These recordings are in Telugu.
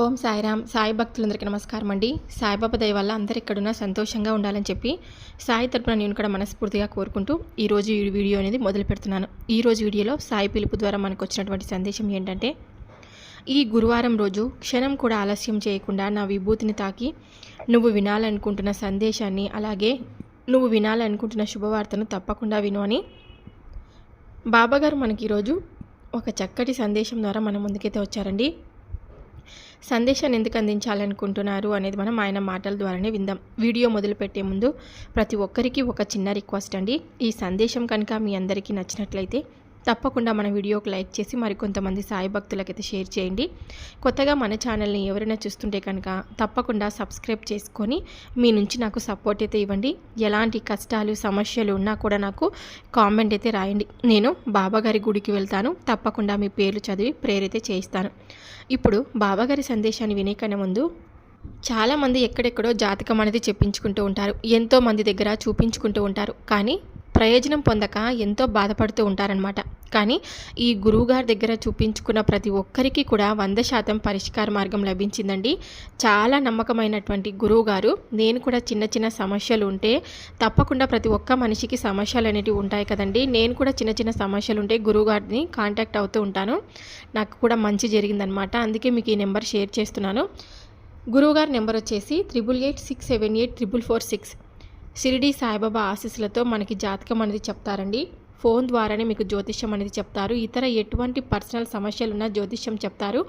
ఓం సాయిరామ్ సాయి భక్తులందరికీ నమస్కారం అండి. సాయిబాబా దయ వల్ల అందరు ఎక్కడున్నా సంతోషంగా ఉండాలని చెప్పి సాయి తరపున నేను కూడా మనస్ఫూర్తిగా కోరుకుంటూ ఈరోజు ఈ వీడియో అనేది మొదలు పెడుతున్నాను. ఈరోజు వీడియోలో సాయి పిలుపు ద్వారా మనకు వచ్చినటువంటి సందేశం ఏంటంటే ఈ గురువారం రోజు క్షణం కూడా ఆలస్యం చేయకుండా నా విభూతిని తాకి నువ్వు వినాలనుకుంటున్న సందేశాన్ని అలాగే నువ్వు వినాలనుకుంటున్న శుభవార్తను తప్పకుండా విను అని బాబాగారు మనకి ఈరోజు ఒక చక్కటి సందేశం ద్వారా మన ముందుకైతే వచ్చారండి. సందేశాన్ని ఎందుకు అందించాలనుకుంటున్నారు అనేది మనం ఆయన మాటల ద్వారానే విందాం. వీడియో మొదలుపెట్టే ముందు ప్రతి ఒక్కరికి ఒక చిన్న రిక్వెస్ట్ అండి. ఈ సందేశం కనుక మీ అందరికీ నచ్చినట్లయితే తప్పకుండా మన వీడియోకి లైక్ చేసి మరికొంతమంది సాయి భక్తులకైతే షేర్ చేయండి. కొత్తగా మన ఛానల్ని ఎవరైనా చూస్తుంటే కనుక తప్పకుండా సబ్స్క్రైబ్ చేసుకొని మీ నుంచి నాకు సపోర్ట్ అయితే ఇవ్వండి. ఎలాంటి కష్టాలు సమస్యలు ఉన్నా కూడా నాకు కామెంట్ అయితే రాయండి. నేను బాబాగారి గుడికి వెళ్తాను. తప్పకుండా మీ పేర్లు చదివి ప్రేరైతే చేయిస్తాను. ఇప్పుడు బాబాగారి సందేశాన్ని వినే కన్నా ముందు చాలామంది ఎక్కడెక్కడో జాతకం అనేది చెప్పించుకుంటూ ఉంటారు. ఎంతో మంది దగ్గర చూపించుకుంటూ ఉంటారు. కానీ ప్రయోజనం పొందక ఎంతో బాధపడుతూ ఉంటారనమాట కానీ ఈ గురువుగారి దగ్గర చూపించుకున్న ప్రతి ఒక్కరికి కూడా వంద శాతం పరిష్కార మార్గం లభించిందండి. చాలా నమ్మకమైనటువంటి గురువు గారు నేను కూడా చిన్న చిన్న సమస్యలు ఉంటే తప్పకుండా ప్రతి ఒక్క మనిషికి సమస్యలు అనేటివి ఉంటాయి కదండి. నేను కూడా చిన్న చిన్న సమస్యలు ఉంటే గురువుగారిని కాంటాక్ట్ అవుతూ ఉంటాను. నాకు కూడా మంచి జరిగిందనమాట అందుకే మీకు ఈ నెంబర్ షేర్ చేస్తున్నాను. గురువుగారి నెంబర్ వచ్చేసి triple eight six seven eight triple four six. Shirdi Saibaba ఆశీస్సులతో మనకి జాతకం అనేది చెప్తారండి. ఫోన్ ద్వారానే మీకు జ్యోతిష్యం అనేది చెప్తారు. ఇతర ఎటువంటి పర్సనల్ సమస్యలు ఉన్న జ్యోతిష్యం చెప్తారు.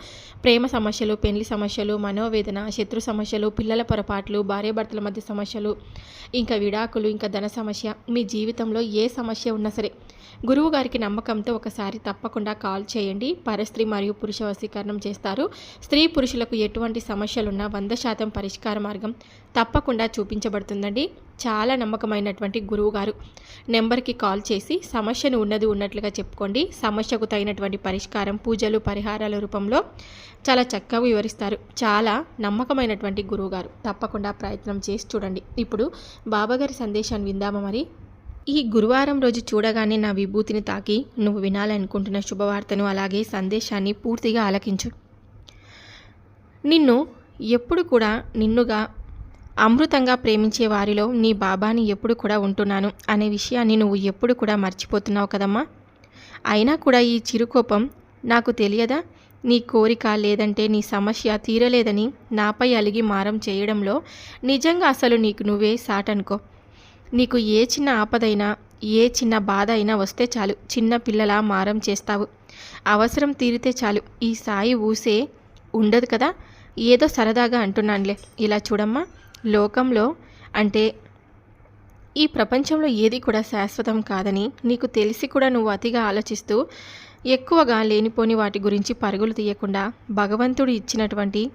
ప్రేమ సమస్యలు పెళ్ళి సమస్యలు మనోవేదన శత్రు సమస్యలు పిల్లల పొరపాట్లు భార్యాభర్తల మధ్య సమస్యలు ఇంకా విడాకులు ఇంకా ధన సమస్య మీ జీవితంలో ఏ సమస్య ఉన్నా సరే గురువు గారికి నమ్మకంతో ఒకసారి తప్పకుండా కాల్ చేయండి. పరస్త్రీ మరియు పురుష వశీకరణం చేస్తారు. స్త్రీ పురుషులకు ఎటువంటి సమస్యలున్నా వంద శాతం పరిష్కార మార్గం తప్పకుండా చూపించబడుతుందండి. చాలా నమ్మకమైనటువంటి గురువు గారు నెంబర్కి కాల్ చేసి సమస్యను ఉన్నది ఉన్నట్లుగా చెప్పుకోండి. సమస్యకు తగినటువంటి పరిష్కారం పూజలు పరిహారాల రూపంలో చాలా చక్కగా వివరిస్తారు. చాలా నమ్మకమైనటువంటి గురువుగారు. తప్పకుండా ప్రయత్నం చేసి చూడండి. ఇప్పుడు బాబాగారి సందేశాన్ని విందామా మరి? ఈ గురువారం రోజు చూడగానే నా విభూతిని తాకి నువ్వు వినాలనుకుంటున్న శుభవార్తను అలాగే సందేశాన్ని పూర్తిగా ఆలకించు. నిన్ను ఎప్పుడు కూడా నిన్నుగా అమృతంగా ప్రేమించే వారిలో నీ బాబాని ఎప్పుడు కూడా ఉంటున్నాను అనే విషయాన్ని నువ్వు ఎప్పుడు కూడా మర్చిపోతున్నావు కదమ్మా. అయినా కూడా ఈ చిరుకోపం నాకు తెలియదా? నీ కోరిక లేదంటే నీ సమస్య తీరలేదని నాపై అలిగి మారం చేయడంలో నిజంగా అసలు నీకు నువ్వే సాటనుకో నీకు ఏ చిన్న ఆపదైనా ఏ చిన్న బాధ అయినా వస్తే చాలు. చిన్న పిల్లలా మారం చేస్తావు. అవసరం తీరితే చాలు. ఈ సాయి ఊసే ఉండదు కదా? ఏదో సరదాగా అంటున్నానులే. ఇలా చూడమ్మా. లోకంలో అంటే ఈ ప్రపంచంలో ఏది కూడా శాశ్వతం కాదని నీకు తెలిసి కూడా నువ్వు అతిగా ఆలోచిస్తూ ఎక్కువగా లేనిపోని వాటి గురించి పరుగులు తీయకుండా భగవంతుడు ఇచ్చినటువంటి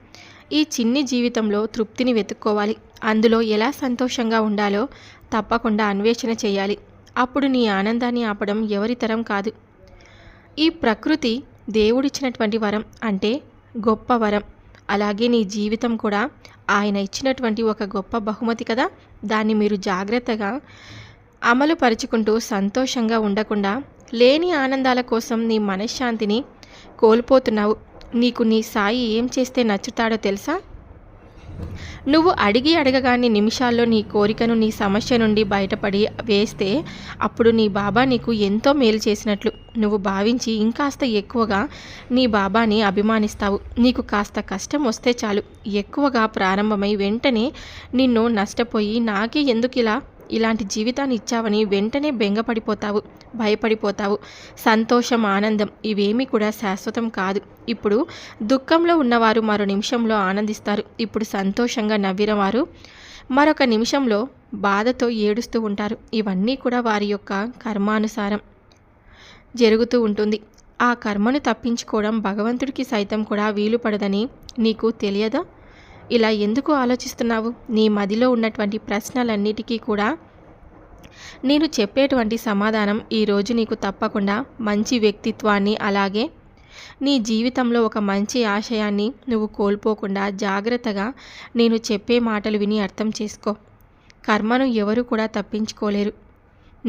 ఈ చిన్ని జీవితంలో తృప్తిని వెతుక్కోవాలి. అందులో ఎలా సంతోషంగా ఉండాలో తప్పకుండా అన్వేషణ చేయాలి. అప్పుడు నీ ఆనందాన్ని ఆపడం ఎవరితరం కాదు. ఈ ప్రకృతి దేవుడిచ్చినటువంటి వరం అంటే గొప్ప వరం. అలాగే నీ జీవితం కూడా ఆయన ఇచ్చినటువంటి ఒక గొప్ప బహుమతి కదా. దాన్ని మీరు జాగ్రత్తగా అమలు పరుచుకుంటూ సంతోషంగా ఉండకుండా లేని ఆనందాల కోసం నీ మనశ్శాంతిని కోల్పోతున్నావు. నీకు నీ సాయి ఏం చేస్తే నచ్చుతాడో తెలుసా? నువ్వు అడిగి అడగగానే నిమిషాల్లో నీ కోరికను నీ సమస్య నుండి బయటపడి వేస్తే అప్పుడు నీ బాబా నీకు ఎంతో మేలు చేసినట్లు నువ్వు భావించి ఇంకాస్త ఎక్కువగా నీ బాబాని అభిమానిస్తావు. నీకు కాస్త కష్టం వస్తే చాలు. ఎక్కువగా ప్రారంభమై వెంటనే నిన్ను నష్టపోయి నాకే ఎందుకు ఇలా ఇలాంటి జీవితాన్ని ఇచ్చావని వెంటనే బెంగపడిపోతావు. భయపడిపోతావు. సంతోషం ఆనందం ఇవేమీ కూడా శాశ్వతం కాదు. ఇప్పుడు దుఃఖంలో ఉన్నవారు మరో నిమిషంలో ఆనందిస్తారు. ఇప్పుడు సంతోషంగా నవ్విన వారు మరొక నిమిషంలో బాధతో ఏడుస్తూ ఉంటారు. ఇవన్నీ కూడా వారి యొక్క కర్మానుసారం జరుగుతూ ఉంటుంది. ఆ కర్మను తప్పించుకోవడం భగవంతుడికి సైతం కూడా వీలు పడదని నీకు తెలియదా? ఇలా ఎందుకు ఆలోచిస్తున్నావు? నీ మదిలో ఉన్నటువంటి ప్రశ్నలన్నిటికీ కూడా నేను చెప్పేటువంటి సమాధానం ఈరోజు నీకు తప్పకుండా మంచి వ్యక్తిత్వాన్ని అలాగే నీ జీవితంలో ఒక మంచి ఆశయాన్ని నువ్వు కోల్పోకుండా జాగ్రత్తగా నేను చెప్పే మాటలు విని అర్థం చేసుకో. కర్మను ఎవరు కూడా తప్పించుకోలేరు.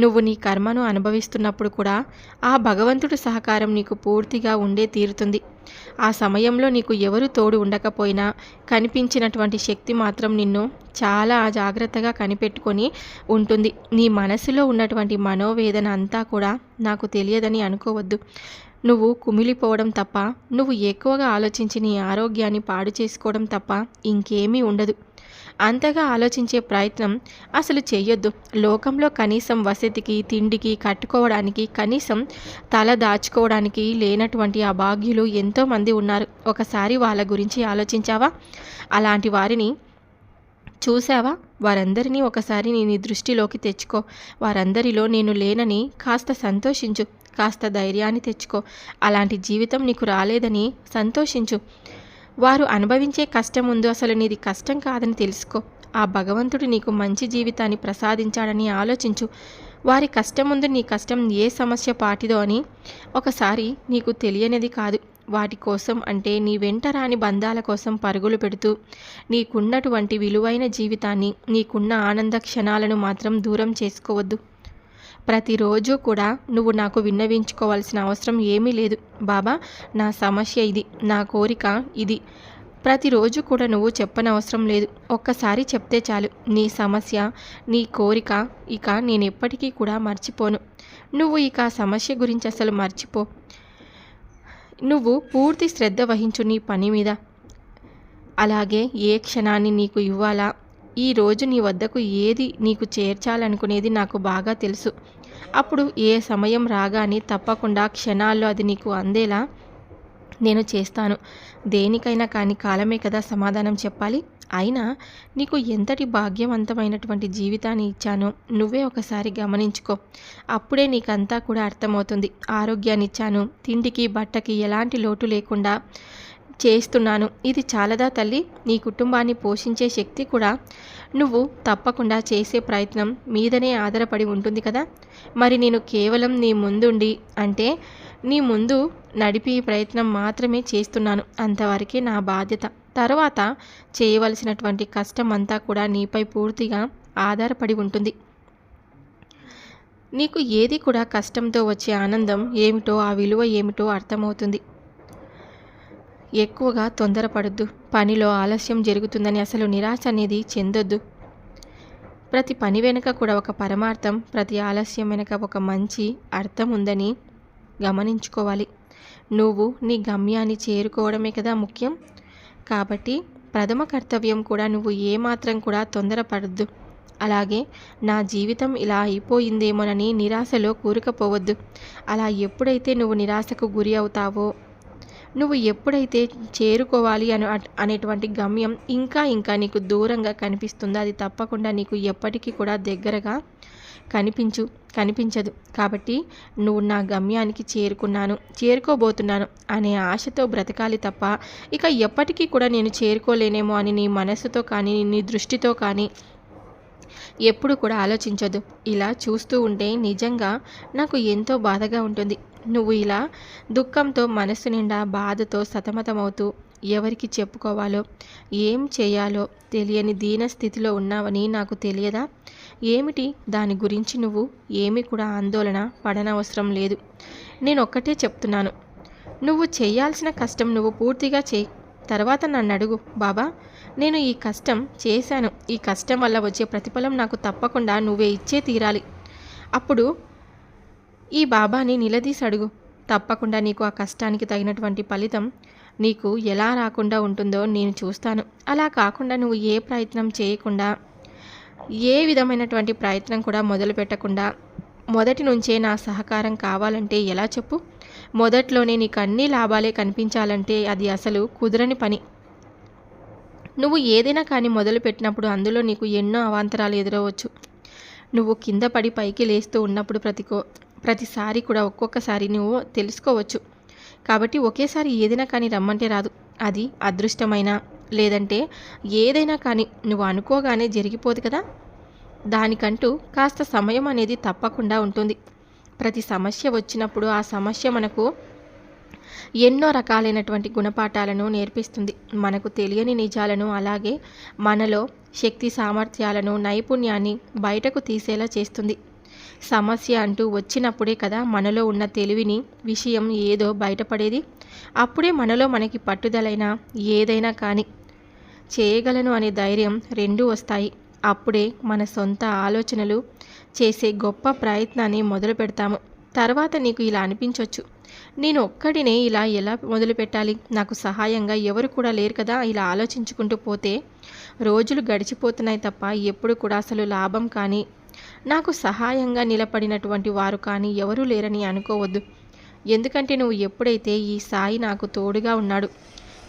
నువ్వు నీ కర్మను అనుభవిస్తున్నప్పుడు కూడా ఆ భగవంతుడి సహకారం నీకు పూర్తిగా ఉండే తీరుతుంది. ఆ సమయంలో నీకు ఎవరు తోడు ఉండకపోయినా కనిపించినటువంటి శక్తి మాత్రం నిన్ను చాలా జాగ్రత్తగా కనిపెట్టుకొని ఉంటుంది. నీ మనసులో ఉన్నటువంటి మనోవేదన అంతా కూడా నాకు తెలియదని అనుకోవద్దు. నువ్వు కుమిలిపోవడం తప్ప నువ్వు ఎక్కువగా ఆలోచించి నీ ఆరోగ్యాన్ని పాడు చేసుకోవడం తప్ప ఇంకేమీ ఉండదు. అంతగా ఆలోచించే ప్రయత్నం అసలు చేయొద్దు లోకంలో కనీసం వసతికి తిండికి కట్టుకోవడానికి కనీసం తల దాచుకోవడానికి లేనటువంటి అభాగ్యులు ఎంతోమంది ఉన్నారు. ఒకసారి వాళ్ళ గురించి ఆలోచించావా? అలాంటి వారిని చూసావా వారందరినీ ఒకసారి నీ దృష్టిలోకి తెచ్చుకో. వారందరిలో నేను లేనని కాస్త సంతోషించు. కాస్త ధైర్యాన్ని తెచ్చుకో. అలాంటి జీవితం నీకు రాలేదని సంతోషించు. వారు అనుభవించే కష్టం ఉందో అసలు నీది కష్టం కాదని తెలుసుకో. ఆ భగవంతుడు నీకు మంచి జీవితాన్ని ప్రసాదించాడని ఆలోచించు. వారి కష్టం ముందు నీ కష్టం ఏ సమస్య పాటిదో అని ఒకసారి నీకు తెలియనిది కాదు. వాటి కోసం అంటే నీ వెంట రాని బంధాల కోసం పరుగులు పెడుతూ నీకున్నటువంటి విలువైన జీవితాన్ని నీకున్న ఆనంద క్షణాలను మాత్రం దూరం చేసుకోవద్దు. ప్రతిరోజు కూడా నువ్వు నాకు విన్నవించుకోవాల్సిన అవసరం ఏమీ లేదు. బాబా నా సమస్య ఇది నా కోరిక ఇది. ప్రతిరోజు కూడా నువ్వు చెప్పనవసరం లేదు. ఒక్కసారి చెప్తే చాలు. నీ సమస్య నీ కోరిక ఇక నేను ఎప్పటికీ కూడా మర్చిపోను. నువ్వు ఇక సమస్య గురించి అసలు మర్చిపో. నువ్వు పూర్తి శ్రద్ధ వహించు నీ పని మీద. అలాగే ఏ క్షణాన్ని నీకు ఇవ్వాలా? ఈరోజు నీ వద్దకు ఏది నీకు చేర్చాలనుకునేది నాకు బాగా తెలుసు. అప్పుడు ఏ సమయం రాగానే తప్పకుండా క్షణాల్లో అది నీకు అందేలా నేను చేస్తాను. దేనికైనా కానీ కాలమే కదా సమాధానం చెప్పాలి. అయినా నీకు ఎంతటి భాగ్యవంతమైనటువంటి జీవితాన్ని ఇచ్చానో నువ్వే ఒకసారి గమనించుకో. అప్పుడే నీకంతా కూడా అర్థమవుతుంది. ఆరోగ్యాన్ని ఇచ్చాను. తిండికి బట్టకి ఎలాంటి లోటు లేకుండా చేస్తున్నాను. ఇది చాలదా తల్లి? నీ కుటుంబాన్ని పోషించే శక్తి కూడా నువ్వు తప్పకుండా చేసే ప్రయత్నం మీదనే ఆధారపడి ఉంటుంది కదా? మరి నేను కేవలం నీ ముందుండి అంటే నీ ముందు నడిపి ప్రయత్నం మాత్రమే చేస్తున్నాను అంతవరకే నా బాధ్యత. తర్వాత చేయవలసినటువంటి కష్టం అంతా కూడా నీపై పూర్తిగా ఆధారపడి ఉంటుంది. నీకు ఏది కూడా కష్టంతో వచ్చే ఆనందం ఏమిటో ఆ విలువ ఏమిటో అర్థమవుతుంది. ఎక్కువగా తొందరపడద్దు. పనిలో ఆలస్యం జరుగుతుందని అసలు నిరాశ అనేది చెందొద్దు. ప్రతి పని వెనుక కూడా ఒక పరమార్థం ప్రతి ఆలస్యం వెనుక ఒక మంచి అర్థం ఉందని గమనించుకోవాలి. నువ్వు నీ గమ్యాన్ని చేరుకోవడమే కదా ముఖ్యం. కాబట్టి ప్రథమ కర్తవ్యం కూడా నువ్వు ఏమాత్రం కూడా తొందరపడద్దు. అలాగే నా జీవితం ఇలా అయిపోయిందేమోనని నిరాశలో కూరుకపోవద్దు. అలా ఎప్పుడైతే నువ్వు నిరాశకు గురి అవుతావో నువ్వు ఎప్పుడైతే చేరుకోవాలి అని అనేటువంటి గమ్యం ఇంకా ఇంకా నీకు దూరంగా కనిపిస్తుందో. అది తప్పకుండా నీకు ఎప్పటికీ కూడా దగ్గరగా కనిపించు కనిపించదు. కాబట్టి నువ్వు నా గమ్యానికి చేరుకున్నాను చేరుకోబోతున్నాను అనే ఆశతో బ్రతకాలి తప్ప ఇక ఎప్పటికీ కూడా నేను చేరుకోలేనేమో అని నీ మనసుతో కానీ నీ దృష్టితో కానీ ఎప్పుడు కూడా ఆలోచించదు ఇలా చూస్తూ ఉంటే నిజంగా నాకు ఎంతో బాధగా ఉంటుంది. నువ్వు ఇలా దుఃఖంతో మనసు నిండా బాధతో సతమతమవుతూ ఎవరికి చెప్పుకోవాలో ఏం చేయాలో తెలియని దీన స్థితిలో ఉన్నావని నాకు తెలియదా? ఏమిటి? దాని గురించి నువ్వు ఏమి కూడా ఆందోళన పడనవసరం లేదు. నేను ఒక్కటే చెప్తున్నాను. నువ్వు చేయాల్సిన కష్టం నువ్వు పూర్తిగా చేయి. తర్వాత నన్ను అడుగు బాబా. నేను ఈ కష్టం చేశాను. ఈ కష్టం వల్ల వచ్చే ప్రతిఫలం నాకు తప్పకుండా నువ్వే ఇచ్చే తీరాలి. అప్పుడు ఈ బాబాని నిలదీసి అడుగు. తప్పకుండా నీకు ఆ కష్టానికి తగినటువంటి ఫలితం నీకు ఎలా రాకుండా ఉంటుందో నేను చూస్తాను. అలా కాకుండా నువ్వు ఏ ప్రయత్నం చేయకుండా ఏ విధమైనటువంటి ప్రయత్నం కూడా మొదలు పెట్టకుండా మొదటి నుంచే నా సహకారం కావాలంటే ఎలా చెప్పు? మొదట్లోనే నీకు అన్ని లాభాలే కనిపించాలంటే అది అసలు కుదరని పని. నువ్వు ఏదైనా కానీ మొదలు పెట్టినప్పుడు అందులో నీకు ఎన్నో అవాంతరాలు ఎదురవచ్చు. నువ్వు కింద పడి పైకి లేస్తూ ఉన్నప్పుడు ప్రతికో ప్రతిసారి కూడా ఒక్కొక్కసారి నువ్వు తెలుసుకోవచ్చు. కాబట్టి ఒకేసారి ఏదైనా కానీ రమ్మంటే రాదు. అది అదృష్టమైన లేదంటే ఏదైనా కానీ నువ్వు అనుకోగానే జరిగిపోదు కదా. దానికంటూ కాస్త సమయం అనేది తప్పకుండా ఉంటుంది. ప్రతి సమస్య వచ్చినప్పుడు ఆ సమస్య మనకు ఎన్నో రకాలైనటువంటి గుణపాఠాలను నేర్పిస్తుంది. మనకు తెలియని నిజాలను అలాగే మనలో శక్తి సామర్థ్యాలను నైపుణ్యాన్ని బయటకు తీసేలా చేస్తుంది. సమస్య అంటూ వచ్చినప్పుడే కదా మనలో ఉన్న తెలివిని విషయం ఏదో బయటపడేది. అప్పుడే మనలో మనకి పట్టుదలైన ఏదైనా కానీ చేయగలను అనే ధైర్యం రెండూ వస్తాయి. అప్పుడే మన సొంత ఆలోచనలు చేసే గొప్ప ప్రయత్నాన్ని మొదలు పెడతాము. తర్వాత నీకు ఇలా అనిపించవచ్చు నేను ఒక్కడినే ఇలా ఎలా మొదలు పెట్టాలి? నాకు సహాయంగా ఎవరు కూడా లేరు కదా ఇలా ఆలోచించుకుంటూ పోతే రోజులు గడిచిపోతున్నాయి తప్ప ఎప్పుడు కూడా అసలు లాభం కానీ నాకు సహాయంగా నిలబడినటువంటి వారు కానీ ఎవరూ లేరని అనుకోవద్దు. ఎందుకంటే నువ్వు ఎప్పుడైతే ఈ సాయి నాకు తోడుగా ఉన్నాడు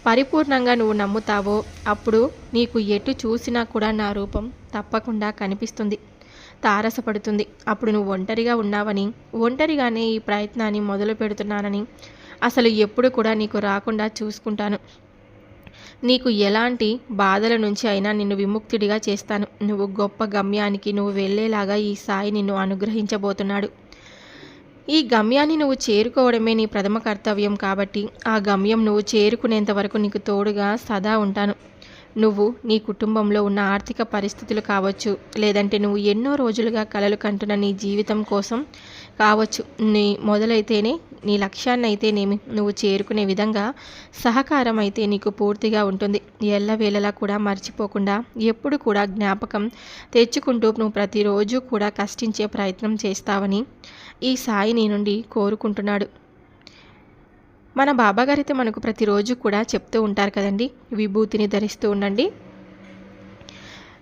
పరిపూర్ణంగా నువ్వు నమ్ముతావో అప్పుడు నీకు ఎటు చూసినా కూడా నా రూపం తప్పకుండా కనిపిస్తుంది తారసపడుతుంది. అప్పుడు నువ్వు ఒంటరిగా ఉన్నావని ఒంటరిగానే ఈ ప్రయత్నాన్ని మొదలు పెడుతున్నానని అసలు ఎప్పుడు కూడా నీకు రాకుండా చూసుకుంటాను. నీకు ఎలాంటి బాధల నుంచి అయినా నిన్ను విముక్తుడిగా చేస్తాను. నువ్వు గొప్ప గమ్యానికి నువ్వు వెళ్ళేలాగా ఈ సాయి నిన్ను అనుగ్రహించబోతున్నాడు. ఈ గమ్యాన్ని నువ్వు చేరుకోవడమే నీ ప్రథమ కర్తవ్యం కాబట్టి ఆ గమ్యం నువ్వు చేరుకునేంత వరకు నీకు తోడుగా సదా ఉంటాను. నువ్వు నీ కుటుంబంలో ఉన్న ఆర్థిక పరిస్థితులు కావచ్చు లేదంటే నువ్వు ఎన్నో రోజులుగా కలలు కంటున్న నీ జీవితం కోసం కావచ్చు. నీ మొదలైతేనే నీ లక్ష్యాన్ని అయితేనేమి నువ్వు చేరుకునే విధంగా సహకారం అయితే నీకు పూర్తిగా ఉంటుంది. ఎల్లవేళలా కూడా మర్చిపోకుండా ఎప్పుడు కూడా జ్ఞాపకం తెచ్చుకుంటూ నువ్వు ప్రతిరోజు కూడా కష్టించే ప్రయత్నం చేస్తావని ఈ సాయి నీ నుండి కోరుకుంటున్నాడు. మన బాబాగారైతే మనకు ప్రతిరోజు కూడా చెప్తూ ఉంటారు కదండి. విభూతిని ధరిస్తూ ఉండండి.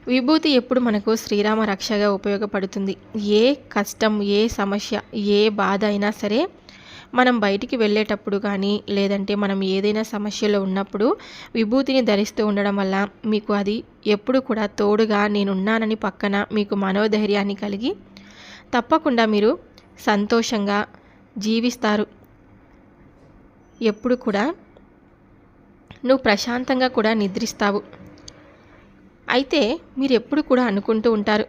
విభూతి ఎప్పుడు మనకు శ్రీరామ రక్షగా ఉపయోగపడుతుంది. ఏ కష్టం ఏ సమస్య ఏ బాధ అయినా సరే మనం బయటికి వెళ్ళేటప్పుడు కానీ లేదంటే మనం ఏదైనా సమస్యలో ఉన్నప్పుడు విభూతిని ధరిస్తూ ఉండడం వల్ల మీకు అది ఎప్పుడు కూడా తోడుగా నేనున్నానని పక్కన మీకు మనోధైర్యాన్ని కలిగి తప్పకుండా మీరు సంతోషంగా జీవిస్తారు. ఎప్పుడు కూడా నువ్వు ప్రశాంతంగా కూడా నిద్రిస్తావు. అయితే మీరు ఎప్పుడు కూడా అనుకుంటూ ఉంటారు.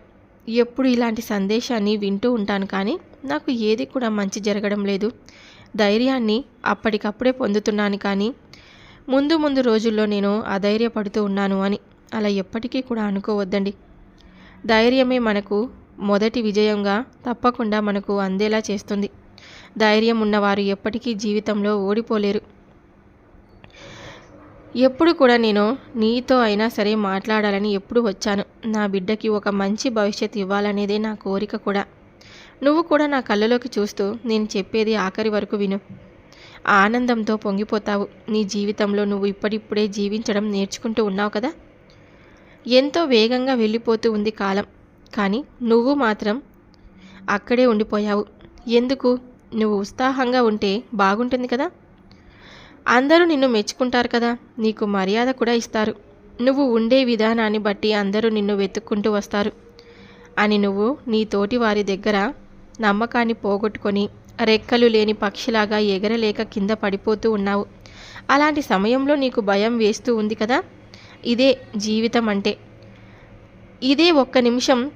ఎప్పుడు ఇలాంటి సందేశాన్ని వింటూ ఉంటాను కానీ నాకు ఏది కూడా మంచి జరగడం లేదు. ధైర్యాన్ని అప్పటికప్పుడే పొందుతున్నాను కానీ ముందు ముందు రోజుల్లో నేను అధైర్యపడుతూ ఉన్నాను అని అలా ఎప్పటికీ కూడా అనుకోవద్దండి. ధైర్యమే మనకు మొదటి విజయంగా తప్పకుండా మనకు అందేలా చేస్తుంది. ధైర్యం ఉన్నవారు ఎప్పటికీ జీవితంలో ఓడిపోలేరు. ఎప్పుడు కూడా నేను నీతో అయినా సరే మాట్లాడాలని ఎప్పుడు వచ్చాను. నా బిడ్డకి ఒక మంచి భవిష్యత్తు ఇవ్వాలనేదే నా కోరిక కూడా. నువ్వు కూడా నా కళ్ళలోకి చూస్తూ నేను చెప్పేది ఆఖరి వరకు విను. ఆనందంతో పొంగిపోతావు. నీ జీవితంలో నువ్వు ఇప్పటిప్పుడే జీవించడం నేర్చుకుంటూ ఉన్నావు కదా? ఎంతో వేగంగా వెళ్ళిపోతూ ఉంది కాలం. కానీ నువ్వు మాత్రం అక్కడే ఉండిపోయావు. ఎందుకు? నువ్వు ఉత్సాహంగా ఉంటే బాగుంటుంది కదా? అందరూ నిన్ను మెచ్చుకుంటారు కదా. నీకు మర్యాద కూడా ఇస్తారు. నువ్వు ఉండే విధానాన్ని బట్టి అందరూ నిన్ను వెతుక్కుంటూ వస్తారు. అని నువ్వు నీ తోటి వారి దగ్గర నమ్మకాన్ని పోగొట్టుకొని రెక్కలు లేని పక్షిలాగా ఎగరలేక కింద పడిపోతూ ఉన్నావు. అలాంటి సమయంలో నీకు భయం వేస్తూ ఉంది కదా. ఇదే జీవితం అంటే. ఇదే ఒక్క నిమిషం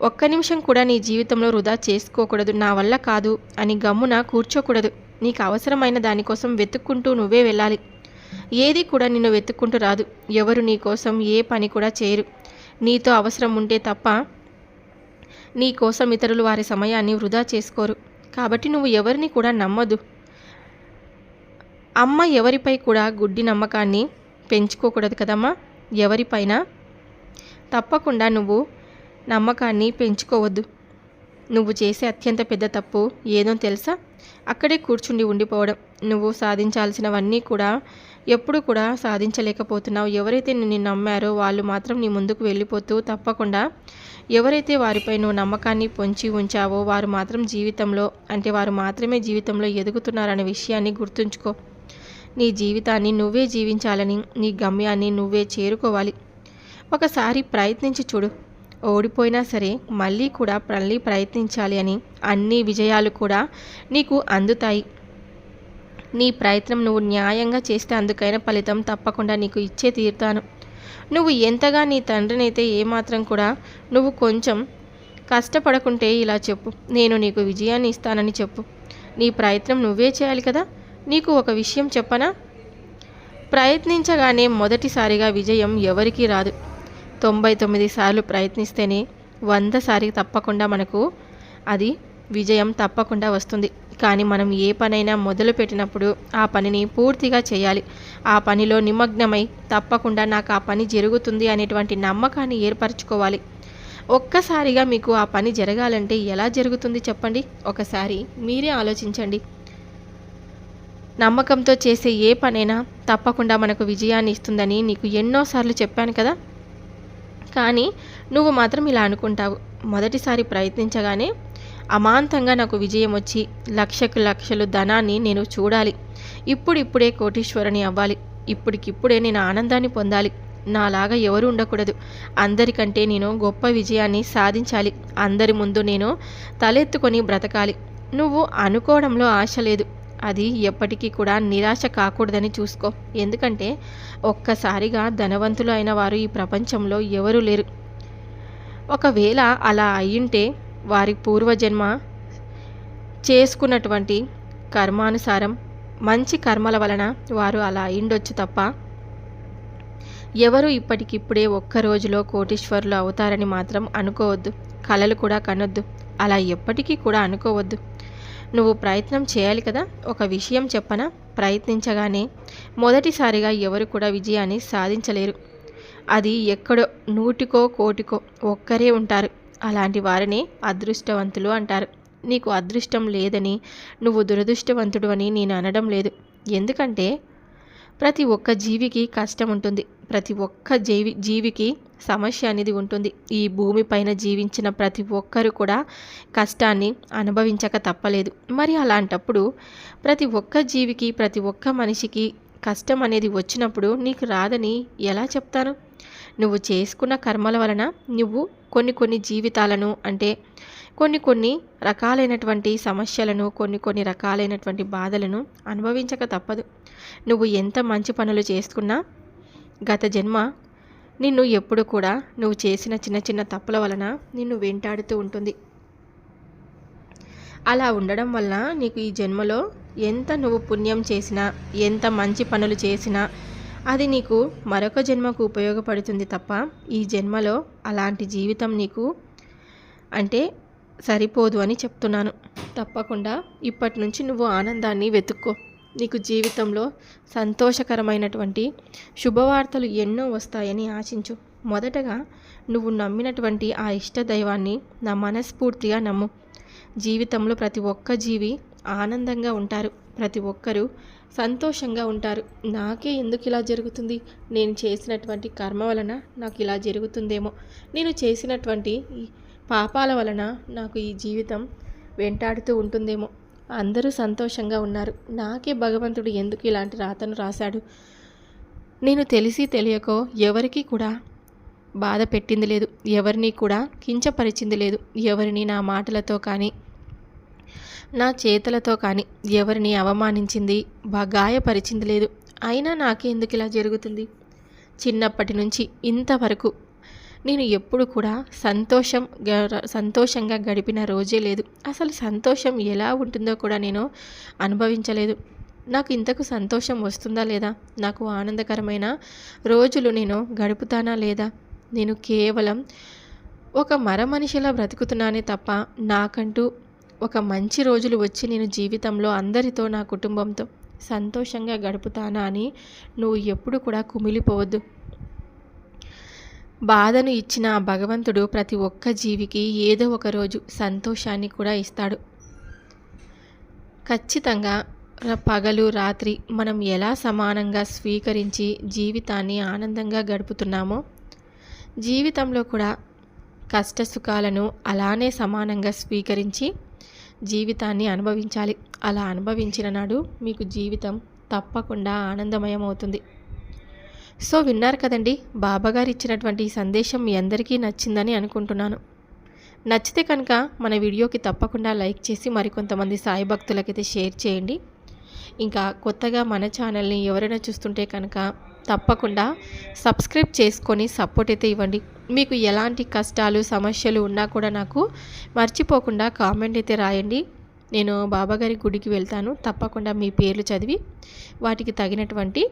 ఒక్క నిమిషం కూడా నీ జీవితంలో వృధా చేసుకోకూడదు. నా వల్ల కాదు అని గమ్మున కూర్చోకూడదు. నీకు అవసరమైన దానికోసం వెతుక్కుంటూ నువ్వే వెళ్ళాలి. ఏది కూడా నిన్ను వెతుక్కుంటూ రాదు. ఎవరు నీ కోసం ఏ పని కూడా చేయరు. నీతో అవసరం ఉంటే తప్ప నీ కోసం ఇతరులు వారి సమయాన్ని వృధా చేసుకోరు. కాబట్టి నువ్వు ఎవరిని కూడా నమ్మదు. అమ్మ ఎవరిపై కూడా గుడ్డి నమ్మకాన్ని పెంచుకోకూడదు కదమ్మా. ఎవరిపైన తప్పకుండా నువ్వు నమ్మకాన్ని పెంచుకోవద్దు. నువ్వు చేసే అత్యంత పెద్ద తప్పు ఏదో తెలుసా? అక్కడే కూర్చుండి ఉండిపోవడం. నువ్వు సాధించాల్సినవన్నీ కూడా ఎప్పుడు కూడా సాధించలేకపోతున్నావు. ఎవరైతే నిన్ను నమ్మారో వాళ్ళు మాత్రం నీ ముందుకు వెళ్ళిపోతూ తప్పకుండా ఎవరైతే వారిపై నువ్వు నమ్మకాన్ని పొంచి ఉంచావో వారు మాత్రం జీవితంలో అంటే వారు మాత్రమే జీవితంలో ఎదుగుతున్నారనే విషయాన్ని గుర్తుంచుకో. నీ జీవితాన్ని నువ్వే జీవించాలని నీ గమ్యాన్ని నువ్వే చేరుకోవాలి. ఒకసారి ప్రయత్నించి చూడు. ఓడిపోయినా సరే మళ్ళీ కూడా మళ్ళీ ప్రయత్నించాలి అని అన్ని విజయాలు కూడా నీకు అందుతాయి. నీ ప్రయత్నం నువ్వు న్యాయంగా చేస్తే అందుకైన ఫలితం తప్పకుండా నీకు ఇచ్చే తీరుతాను. నువ్వు ఎంతగా నీ తండ్రినైతే ఏమాత్రం కూడా నువ్వు కొంచెం కష్టపడకుంటే ఇలా చెప్పు. నేను నీకు విజయాన్ని ఇస్తానని చెప్పు. నీ ప్రయత్నం నువ్వే చేయాలి కదా? నీకు ఒక విషయం చెప్పనా? ప్రయత్నించగానే మొదటిసారిగా విజయం ఎవరికీ రాదు. తొంభై తొమ్మిది సార్లు ప్రయత్నిస్తేనే వంద సారి తప్పకుండా మనకు అది విజయం తప్పకుండా వస్తుంది. కానీ మనం ఏ పనైనా మొదలు పెట్టినప్పుడు ఆ పనిని పూర్తిగా చేయాలి. ఆ పనిలో నిమగ్నమై తప్పకుండా నాకు ఆ పని జరుగుతుంది అనేటువంటి నమ్మకాన్ని ఏర్పరచుకోవాలి. ఒక్కసారిగా మీకు ఆ పని జరగాలంటే ఎలా జరుగుతుంది చెప్పండి? ఒకసారి మీరే ఆలోచించండి. నమ్మకంతో చేసే ఏ పనైనా తప్పకుండా మనకు విజయాన్ని ఇస్తుందని నీకు ఎన్నోసార్లు చెప్పాను కదా? కానీ నువ్వు మాత్రం ఇలా అనుకుంటావు. మొదటిసారి ప్రయత్నించగానే అమాంతంగా నాకు విజయం వచ్చి లక్షకు లక్షలు ధనాన్ని నేను చూడాలి. ఇప్పుడిప్పుడే కోటీశ్వరుని అవ్వాలి. ఇప్పటికిప్పుడే నేను ఆనందాన్ని పొందాలి. నాలాగా ఎవరు ఉండకూడదు. అందరికంటే నేను గొప్ప విజయాన్ని సాధించాలి. అందరి ముందు నేను తలెత్తుకొని బ్రతకాలి. నువ్వు అనుకోవడంలో ఆశ లేదు. అది ఎప్పటికీ కూడా నిరాశ కాకూడదని చూసుకో. ఎందుకంటే ఒక్కసారిగా ధనవంతులు అయిన వారు ఈ ప్రపంచంలో ఎవరూ లేరు. ఒకవేళ అలా అయ్యుంటే వారి పూర్వజన్మ చేసుకున్నటువంటి కర్మానుసారం మంచి కర్మల వలన వారు అలా అయిండొచ్చు తప్ప ఎవరు ఇప్పటికిప్పుడే ఒక్క రోజులో కోటీశ్వరులు అవుతారని మాత్రం అనుకోవద్దు. కలలు కూడా కనొద్దు. అలా ఎప్పటికీ కూడా అనుకోవద్దు. నువ్వు ప్రయత్నం చేయాలి కదా? ఒక విషయం చెప్పనా? ప్రయత్నించగానే మొదటిసారిగా ఎవరు కూడా విజయాన్ని సాధించలేరు. అది ఎక్కడో నూటికో కోటికో ఒక్కరే ఉంటారు. అలాంటి వారిని అదృష్టవంతులు అంటారు. నీకు అదృష్టం లేదని నువ్వు దురదృష్టవంతుడు అని నేను అనడం లేదు. ఎందుకంటే ప్రతి ఒక్క జీవికి కష్టం ఉంటుంది. ప్రతి ఒక్క జీవి జీవికి సమస్య అనేది ఉంటుంది. ఈ భూమిపైన జీవించిన ప్రతి ఒక్కరు కూడా కష్టాన్ని అనుభవించక తప్పలేదు. మరి అలాంటప్పుడు ప్రతి ఒక్క జీవికి ప్రతి ఒక్క మనిషికి కష్టం అనేది వచ్చినప్పుడు నీకు రాదని ఎలా చెప్తాను నువ్వు చేసుకున్న కర్మల వలన నువ్వు కొన్ని కొన్ని జీవితాలను అంటే కొన్ని కొన్ని రకాలైనటువంటి సమస్యలను కొన్ని కొన్ని రకాలైనటువంటి బాధలను అనుభవించక తప్పదు. నువ్వు ఎంత మంచి పనులు చేసుకున్నా గత జన్మ నిన్ను ఎప్పుడు కూడా నువ్వు చేసిన చిన్న చిన్న తప్పుల వలన నిన్ను వెంటాడుతూ ఉంటుంది. అలా ఉండడం వల్ల నీకు ఈ జన్మలో ఎంత నువ్వు పుణ్యం చేసినా ఎంత మంచి పనులు చేసినా అది నీకు మరొక జన్మకు ఉపయోగపడుతుంది తప్ప ఈ జన్మలో అలాంటి జీవితం నీకు అంటే సరిపోదు అని చెప్తున్నాను. తప్పకుండా ఇప్పటి నుంచి నువ్వు ఆనందాన్ని వెతుక్కో. నీకు జీవితంలో సంతోషకరమైనటువంటి శుభవార్తలు ఎన్నో వస్తాయని ఆశించు. మొదటగా నువ్వు నమ్మినటువంటి ఆ ఇష్ట దైవాన్ని నా మనస్ఫూర్తిగా నమ్ము. జీవితంలో ప్రతి ఒక్క జీవి ఆనందంగా ఉంటారు. ప్రతి ఒక్కరూ సంతోషంగా ఉంటారు. నాకే ఎందుకు ఇలా జరుగుతుంది? నేను చేసినటువంటి కర్మ వలన నాకు ఇలా జరుగుతుందేమో? నేను చేసినటువంటి పాపాల వలన నాకు ఈ జీవితం వెంటాడుతూ ఉంటుందేమో? అందరూ సంతోషంగా ఉన్నారు. నాకే భగవంతుడు ఎందుకు ఇలాంటి రాతను రాశాడు? నేను తెలిసి తెలియకో ఎవరికి కూడా బాధ పెట్టింది లేదు. ఎవరిని కూడా కించపరిచింది లేదు. ఎవరిని నా మాటలతో కానీ నా చేతులతో కానీ ఎవరిని అవమానించింది గాయపరిచింది లేదు. అయినా నాకెందుకు ఇలా జరుగుతుంది? చిన్నప్పటి నుంచి ఇంతవరకు నేను ఎప్పుడు కూడా సంతోషం సంతోషంగా గడిపిన రోజే లేదు. అసలు సంతోషం ఎలా ఉంటుందో కూడా నేను అనుభవించలేదు. నాకు ఇంతకు సంతోషం వస్తుందా లేదా? నాకు ఆనందకరమైన రోజులు నేను గడుపుతానా లేదా? నేను కేవలం ఒక మర మనిషిలా బ్రతుకుతున్నానే తప్ప నాకంటూ ఒక మంచి రోజులు వచ్చి నేను జీవితంలో అందరితో నా కుటుంబంతో సంతోషంగా గడుపుతానా అని నువ్వు ఎప్పుడు కూడా కుమిలిపోవద్దు. బాధను ఇచ్చిన భగవంతుడు ప్రతి ఒక్క జీవికి ఏదో ఒక రోజు సంతోషాన్ని కూడా ఇస్తాడు. ఖచ్చితంగా పగలు రాత్రి మనం ఎలా సమానంగా స్వీకరించి జీవితాన్ని ఆనందంగా గడుపుతున్నామో జీవితంలో కూడా కష్ట సుఖాలను అలానే సమానంగా స్వీకరించి జీవితాన్ని అనుభవించాలి. అలా అనుభవించిన నాడు మీకు జీవితం తప్పకుండా ఆనందమయం అవుతుంది సో విన్నారు కదండి బాబాగారు ఇచ్చినటువంటి సందేశం మీ అందరికీ నచ్చిందని అనుకుంటున్నాను. నచ్చితే కనుక మన వీడియోకి తప్పకుండా లైక్ చేసి మరికొంతమంది సాయి భక్తులకైతే షేర్ చేయండి. ఇంకా కొత్తగా మన ఛానల్ని ఎవరైనా చూస్తుంటే కనుక తప్పకుండా సబ్స్క్రైబ్ చేసుకొని సపోర్ట్ అయితే ఇవ్వండి. మీకు ఎలాంటి కష్టాలు సమస్యలు ఉన్నా కూడా నాకు మర్చిపోకుండా కామెంట్ అయితే రాయండి. నేను బాబాగారి గుడికి వెళ్తాను. తప్పకుండా మీ పేర్లు చదివి వాటికి తగినటువంటి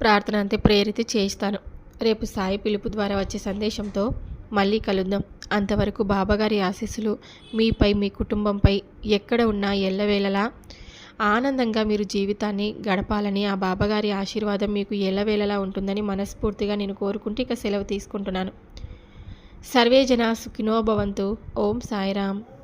ప్రార్థన అంతే ప్రేరిత చేయిస్తాను. రేపు సాయి పిలుపు ద్వారా వచ్చే సందేశంతో మళ్ళీ కలుద్దాం. అంతవరకు బాబాగారి ఆశీస్సులు మీపై మీ కుటుంబంపై ఎక్కడ ఉన్నా ఎల్లవేళలా ఆనందంగా మీరు జీవితాన్ని గడపాలని ఆ బాబాగారి ఆశీర్వాదం మీకు ఎల్లవేళలా ఉంటుందని మనస్ఫూర్తిగా నేను కోరుకుంటూ ఇక సెలవు తీసుకుంటున్నాను. సర్వే జన ఓం సాయిరామ్.